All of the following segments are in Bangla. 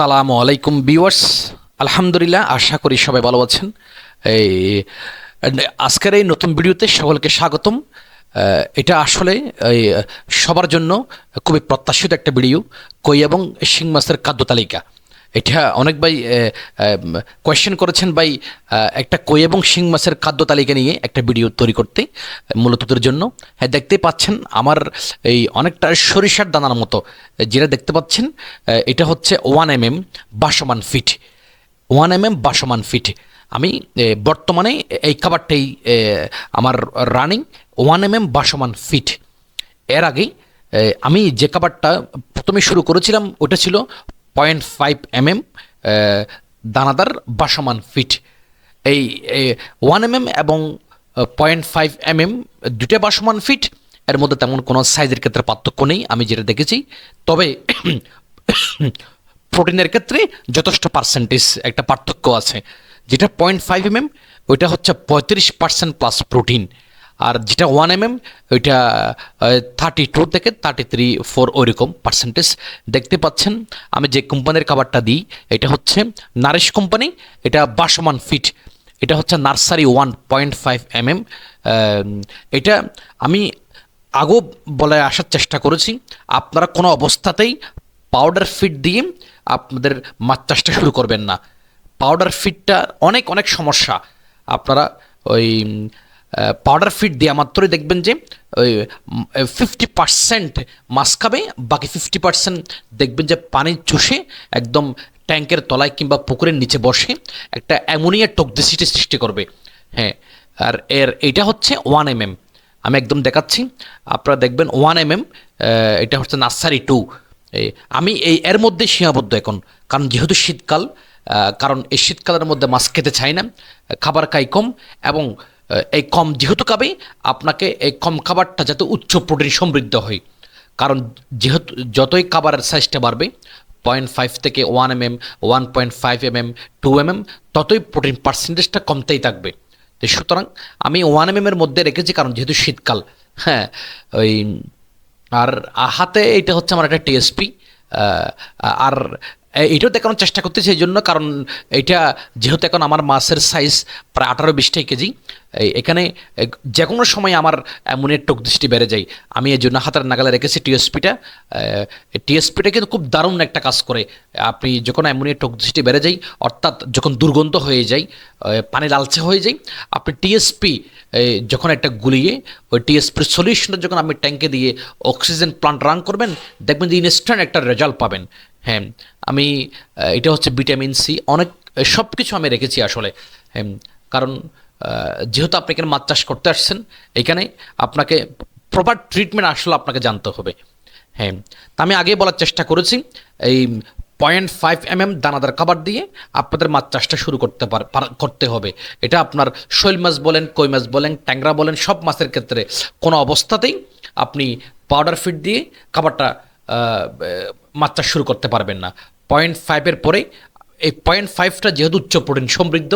আসসালামু আলাইকুম বিওয়ার্স আলহামদুলিল্লাহ, আশা করি সবাই ভালো আছেন। এই আজকের এই নতুন ভিডিওতে সকলকে স্বাগতম। এটা আসলে সবার জন্য খুবই প্রত্যাশিত একটা ভিডিও, কই এবং শিং মাছের খাদ্য তালিকা। এটা অনেক ভাই কোয়েশ্চেন করেছেন ভাই একটা কই এবং শিং মাছের খাদ্য তালিকা নিয়ে একটা ভিডিও তৈরি করতে আহ, মূলত তোদের জন্য। হ্যাঁ দেখতেই পাচ্ছেন আমার এই অনেকটা সরিষার দানার মতো যেটা দেখতে পাচ্ছেন এটা হচ্ছে ওয়ান এম এম বাসমান ফিট। ওয়ান এম এম বাসমান ফিট। আমি বর্তমানে এই খাবারটাই আমার রানিং ওয়ান এম এম বাসমান ফিট। এর আগে আমি যে খাবারটা প্রথমে শুরু করেছিলাম ওটা ছিল পয়েন্ট ফাইভ এম এম দানাদার বাসমান ফিট। এই ওয়ান এম এম এবং পয়েন্ট ফাইভ এম এম দুটো বাসমান ফিট। এর মধ্যে তেমন কোনো সাইজের ক্ষেত্রে পার্থক্য নেই, আমি যেটা দেখেছি। তবে প্রোটিনের ক্ষেত্রে যথেষ্ট পার্সেন্টেজ একটা পার্থক্য আছে। যেটা পয়েন্ট ফাইভ এম এম ওইটা হচ্ছে পঁয়ত্রিশ পার্সেন্ট প্লাস প্রোটিন। আর যেটা ওয়ান এম এম ওইটা থার্টি টু থেকে থার্টি থ্রি ফোর ওইরকম পার্সেন্টেজ দেখতে পাচ্ছেন। আমি যে কোম্পানির খাবারটা দিই, এটা হচ্ছে নারিশ কোম্পানি এটা বাসমান ফিট এটা হচ্ছে nursery one point five M M এটা আমি আগেও বলে আসার চেষ্টা করেছি, আপনারা কোনো অবস্থাতেই পাউডার ফিট দিয়ে আপনাদের মাছ চাষটা শুরু করবেন না। পাউডার ফিটটা অনেক অনেক সমস্যা। আপনারা ওই পাউডার ফিট দেওয়া মাত্রই দেখবেন যে, ওই ফিফটি পার্সেন্ট মাছ খাবে, বাকি ফিফটি পার্সেন্ট দেখবেন যে পানি চুষে একদম ট্যাঙ্কের তলায় কিংবা পুকুরের নিচে বসে একটা অ্যামোনিয়া টক্সিসিটি সৃষ্টি করবে। হ্যাঁ আর এর, এটা হচ্ছে ওয়ান এম এম আমি একদম দেখাচ্ছি, আপনারা দেখবেন ওয়ান এম এম এটা হচ্ছে নার্সারি টু আমি এই, এর মধ্যে সীমাবদ্ধ এখন, কারণ যেহেতু শীতকাল কারণ এই শীতকালের মধ্যে মাছ খেতে চাই না, খাবার খাই কম, এবং এই কম যেহেতু খাবে, আপনাকে এই কম খাবারটা যাতে উচ্চ প্রোটিন সমৃদ্ধ হয়। কারণ যেহেতু যতই খাবারের সাইজটা বাড়বে পয়েন্ট ফাইভ থেকে one M M one point five M M two M M ততই প্রোটিন পার্সেন্টেজটা কমতেই থাকবে। তো সুতরাং আমি ওয়ান এম এর মধ্যে রেখেছি, কারণ যেহেতু শীতকাল হ্যাঁ ওই আর হাতে এটা হচ্ছে আমার একটা টিএসপি আর এটাও দেখানোর চেষ্টা করতেছি এই জন্য, কারণ এটা যেহেতু এখন আমার মাছের সাইজ প্রায় আঠারো বিশটাই কেজি এখানে যে কোনো সময় আমার অ্যামোনিয়ার টোক দৃষ্টি বেড়ে যায়। আমি এই জন্য হাতের নাগালে রেখেছি টিএসপিটা টিএসপিটা কিন্তু খুব দারুণ একটা কাজ করে। আপনি যখন অ্যামোনিয়ার টোক দৃষ্টি বেড়ে যায়, অর্থাৎ যখন দুর্গন্ধ হয়ে যায় পানি লালচে হয়ে যায়, আপনি টিএসপি যখন একটা গুলিয়ে, ওই টিএসপির সলিউশনটা যখন আপনি ট্যাঙ্কে দিয়ে অক্সিজেন প্লান্ট রান করবেন, দেখবেন যে ইনস্ট্যান্ট একটা রেজাল্ট পাবেন। হ্যাঁ আমি এটা হচ্ছে ভিটামিন সি, অনেক সব কিছু আমি রেখেছি আসলে হ্যাঁ কারণ যেহেতু আপনি এখানে মাছ চাষ করতে আসছেন, এখানে আপনাকে প্রপার ট্রিটমেন্ট আসলে আপনাকে জানতে হবে হ্যাঁ। তা আমি আগেই বলার চেষ্টা করেছি, এই পয়েন্ট ফাইভ এম এম দানাদার খাবার দিয়ে আপনাদের মাছ চাষটা শুরু করতে পার করতে হবে। এটা আপনার শৈল মাছ বলেন, কই মাছ বলেন, ট্যাংরা বলেন, সব মাছের ক্ষেত্রে কোনো অবস্থাতেই আপনি পাউডার ফিড দিয়ে খাবারটা চাষ শুরু করতে পারবেন না। পয়েন্ট ফাইভের পরে এই পয়েন্ট ফাইভটা যেহেতু উচ্চ প্রোটিন সমৃদ্ধ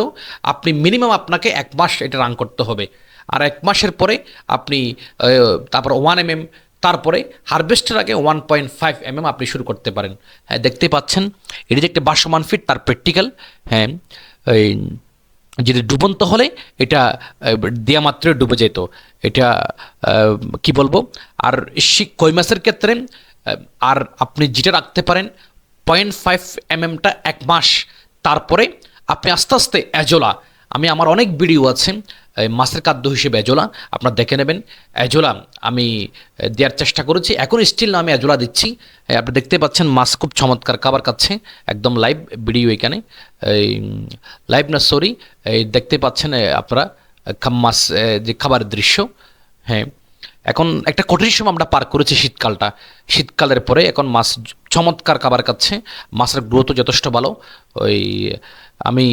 আপনি মিনিমাম আপনাকে এক মাস এটা রান করতে হবে। আর এক মাসের পরে আপনি তারপর ওয়ান এম এম তারপরে হারভেস্টের আগে one point five M M আপনি শুরু করতে পারেন। হ্যাঁ দেখতে পাচ্ছেন এটি যে একটা বাসমান ফিট তার প্র্যাকটিক্যাল হ্যাঁ এই যদি ডুবন্ত হলে এটা আহ, দেয়া মাত্রই ডুবে যেত। এটা কি বলব? আর কই মাছের ক্ষেত্রে আর আপনি যেটা রাখতে পারেন পয়েন্ট ফাইভ এম এমটা এক মাস। তারপরে আপনি আস্তে আস্তে অ্যাজোলা আমি, আমার অনেক ভিডিও আছে মাছের খাদ্য হিসেবে অ্যাজোলা আপনারা দেখে নেবেন। অ্যাজোলা আমি দেওয়ার চেষ্টা করেছি। এখন স্টিল আমি অ্যাজোলা দিচ্ছি। আপনি দেখতে পাচ্ছেন, মাছ খুব চমৎকার খাবার খাচ্ছে। একদম লাইভ ভিডিও এখানে। লাইভ না সরি দেখতে পাচ্ছেন আপনারা মাছ যে খাবারের দৃশ্য। হ্যাঁ। এখন একটা কঠিন সময় আমরা পার করেছি শীতকালটা। শীতকালের পরে এখন মাছ চমৎকার খাবার খাচ্ছে, মাছের গ্রোথও যথেষ্ট ভালো। ওই, আমি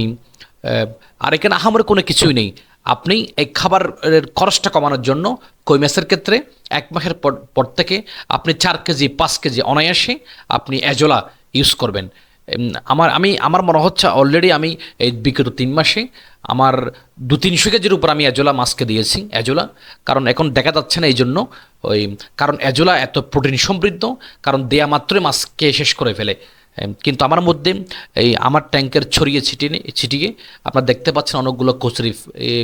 আর এখানে আহামরি কোনো কিছুই নেই। আপনি এই খাবারের খরচটা কমানোর জন্য কই মাছের ক্ষেত্রে এক মাসের পর থেকে আপনি চার কেজি, পাঁচ কেজি অনায়াসে আপনি অ্যাজোলা ইউজ করবেন। আমার, আমি, আমার মনে হচ্ছে অলরেডি আমি এই বিগত তিন মাসে আমার দু তিনশো কেজির উপর আমি অ্যাজোলা মাছকে দিয়েছি অ্যাজোলা কারণ এখন দেখা যাচ্ছে না এই জন্য ওই, কারণ অ্যাজোলা এত প্রোটিন সমৃদ্ধ, কারণ দেয়া মাত্রই মাছকে শেষ করে ফেলে। কিন্তু আমার মধ্যে এই আমার ট্যাঙ্কের ছড়িয়ে ছিটিয়ে ছিটিয়ে আপনারা দেখতে পাচ্ছেন অনেকগুলো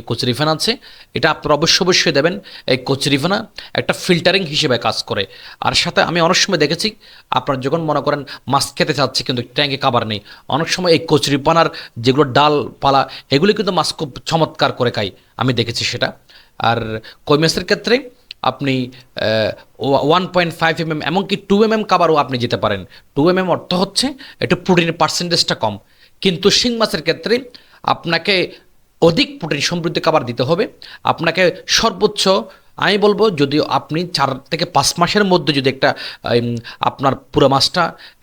কচুরি ফ্যান আছে। এটা আপনারা অবশ্যই অবশ্যই দেবেন। এই কচুরি ফেনা একটা ফিল্টারিং হিসেবে কাজ করে। আর সাথে আমি অনেক সময় দেখেছি, আপনারা যখন মনে করেন মাছ খেতে চাচ্ছে কিন্তু ট্যাঙ্কে কাবার নেই, অনেক সময় এই কচুরি পানার যেগুলো ডাল, পালা, এগুলি কিন্তু মাছ খুব চমৎকার করে খাই আমি দেখেছি সেটা। আর কই মাছের ক্ষেত্রে আপনি one point five M M এমনকি টু এম এম কাবারও আপনি যেতে পারেন। টু এম এম অর্থ হচ্ছে একটু প্রোটিনের পার্সেন্টেজটা কম। কিন্তু শিং মাছের ক্ষেত্রে আপনাকে অধিক প্রোটিন সমৃদ্ধ খাবার দিতে হবে। আপনাকে সর্বোচ্চ, আমি বলব যদি আপনি চার থেকে পাঁচ মাসের মধ্যে যদি একটা আপনার পুরো মাছটা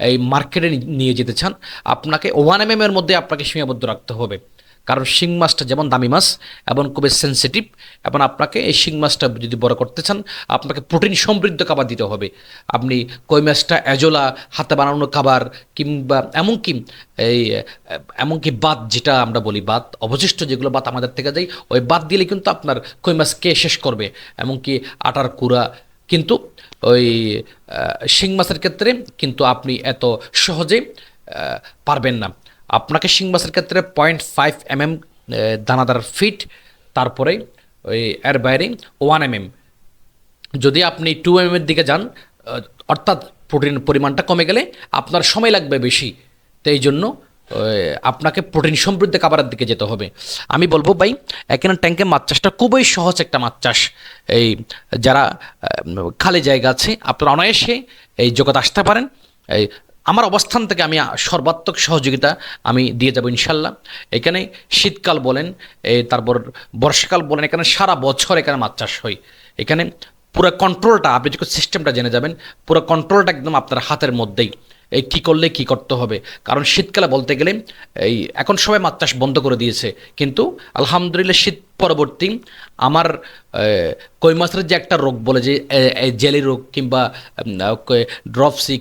এই মার্কেটে নিয়ে যেতে চান, আপনাকে ওয়ান এম এর মধ্যে আপনাকে সীমাবদ্ধ রাখতে হবে। কারণ শিং মাছটা যেমন দামি মাছ এবং খুবই সেন্সিটিভ এবং আপনাকে এই শিং মাছটা যদি বড় করতে চান, আপনাকে প্রোটিন সমৃদ্ধ খাবার দিতে হবে। আপনি কই মাছটা এজোলা হাতে বানানো খাবার কিংবা এমনকি এই, এমনকি বাত যেটা আমরা বলি, বাত অবশিষ্ট যেগুলো বাত আমাদের থেকে যায়, ওই বাত দিলে কিন্তু আপনার কই মাছ কে শেষ করবে। এমনকি আটার কুড়া, কিন্তু ওই শিং মাছের ক্ষেত্রে কিন্তু আপনি এত সহজে পারবেন না। আপনাকে শিং মাছের ক্ষেত্রে পয়েন্ট ফাইভ এম এম দানাদার ফিট তারপরে ওই এর বাইরে ওয়ান এম এম যদি আপনি টু এম এর দিকে যান অর্থাৎ প্রোটিন পরিমাণটা কমে গেলে আপনার সময় লাগবে বেশি। তো এই জন্য আপনাকে প্রোটিন সমৃদ্ধ খাবারের দিকে যেতে হবে। আমি বলব ভাই, এখানে ট্যাঙ্কে মাছ চাষটা খুবই সহজ একটা মাছ চাষ। এই যারা খালি জায়গা আছে, আপনারা অনায়াসে এই জগৎ আসতে পারেন। এই আমার অবস্থান থেকে আমি সর্বাত্মক সহযোগিতা আমি দিয়ে যাব ইনশাল্লাহ। এখানে শীতকাল বলেন তারপর বর্ষাকাল বলেন, এখানে সারা বছর এখানে মাছ চাষ হয়। এখানে পুরো কন্ট্রোলটা আপনি যে সিস্টেমটা জেনে যাবেন, পুরো কন্ট্রোলটা একদম আপনার হাতের মধ্যেই। এই কী করলে কী করতে হবে? কারণ শীতকালে বলতে গেলে এই এখন সবাই মাছ চাষ বন্ধ করে দিয়েছে। কিন্তু আলহামদুলিল্লাহ শীত পরবর্তী আমার কই মাছের যে একটা রোগ বলে যে জেলি রোগ কিংবা ড্রপসি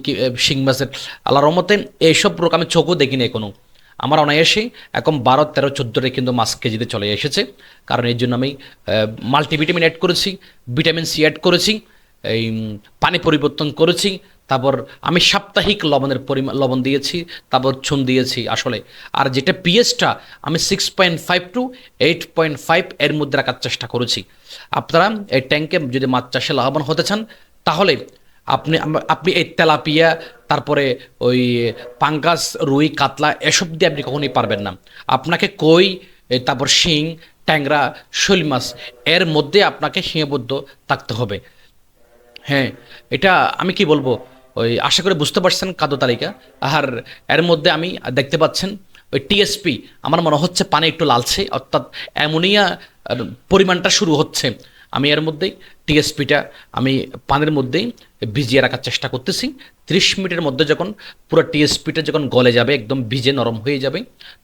শিং মাছের, আল্লাহ রহমতে এইসব রোগ আমি চোখও দেখিনি কোনো আমার অনায়াসে এখন বারো, তেরো চোদ্দোটা কিন্তু মাছ কেজিতে চলে এসেছে। কারণ এর জন্য আমি মাল্টিভিটামিন অ্যাড করেছি, ভিটামিন সি অ্যাড করেছি, এই পানি পরিবর্তন করেছি তারপর আমি সাপ্তাহিক লবণের পরিমাণ লবণ দিয়েছি, তারপর চুন দিয়েছি আসলে। আর যেটা পিএসটা, আমি six point five two eight point five এর মধ্যে রাখার চেষ্টা করেছি। আপনারা এই ট্যাঙ্কে যদি মাছ চাষে লাভবান হতে চান, তাহলে আপনি আপনি এই তেলাপিয়া, তারপরে ওই পাঙ্গাস, রুই, কাতলা, এসব দিয়ে আপনি কখনোই পারবেন না। আপনাকে কই তারপর শিং, ট্যাংরা, শৈল মাছ, এর মধ্যে আপনাকে সীমাবদ্ধ থাকতে হবে। হ্যাঁ এটা আমি কি বলব? ওই আশা করে বুঝতে পারছেন খাদ্য তালিকা। আর এর মধ্যে আমি দেখতে পাচ্ছেন ওই টিএসপি, আমার মনে হচ্ছে পানি একটু লালছে, অর্থাৎ অ্যামোনিয়া পরিমাণটা শুরু হচ্ছে। আমি এর মধ্যেই টিএসপিটা আমি পানের মধ্যেই ভিজিয়ে রাখার চেষ্টা করতেছি। ত্রিশ মিনিটের মধ্যে যখন পুরো টিএসপিটা যখন গলে যাবে, একদম ভিজে নরম হয়ে যাবে,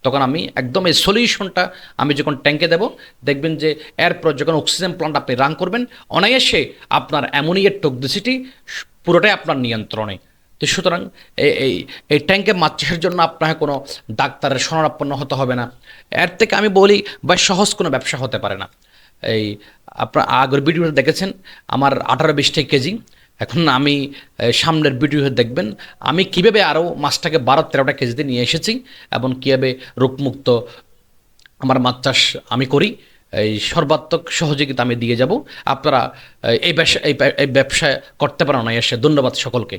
তখন আমি একদম এই সলিউশনটা আমি যখন ট্যাঙ্কে দেব, দেখবেন যে এরপর যখন অক্সিজেন প্লান্ট আপনি রান করবেন, অনায়াসে আপনার অ্যামোনিয়ার টক্সিসিটি পুরোটাই আপনার নিয়ন্ত্রণে। তো সুতরাং এই এই ট্যাঙ্কে মাছ চাষের জন্য আপনাকে কোনো ডাক্তারের শরণাপন্ন হতে হবে না। এর থেকে আমি বলি বা সহজ কোনো ব্যবসা হতে পারে না। এই, আপনার আগের ভিডিওটা দেখেছেন, আমার আঠারো বিশটা কেজি। এখন আমি সামনের ভিডিও দেখবেন, আমি কীভাবে আরও মাছটাকে বারো তেরোটা কেজিতে নিয়ে এসেছি এবং কীভাবে রোগমুক্ত আমার মাছ চাষ আমি করি। এই সর্বাত্মক সহযোগিতা আমি দিয়ে যাব। আপনারা, এই ব্যবসা এই ব্যবসা করতে পারেন অনায়াসে। ধন্যবাদ সকলকে।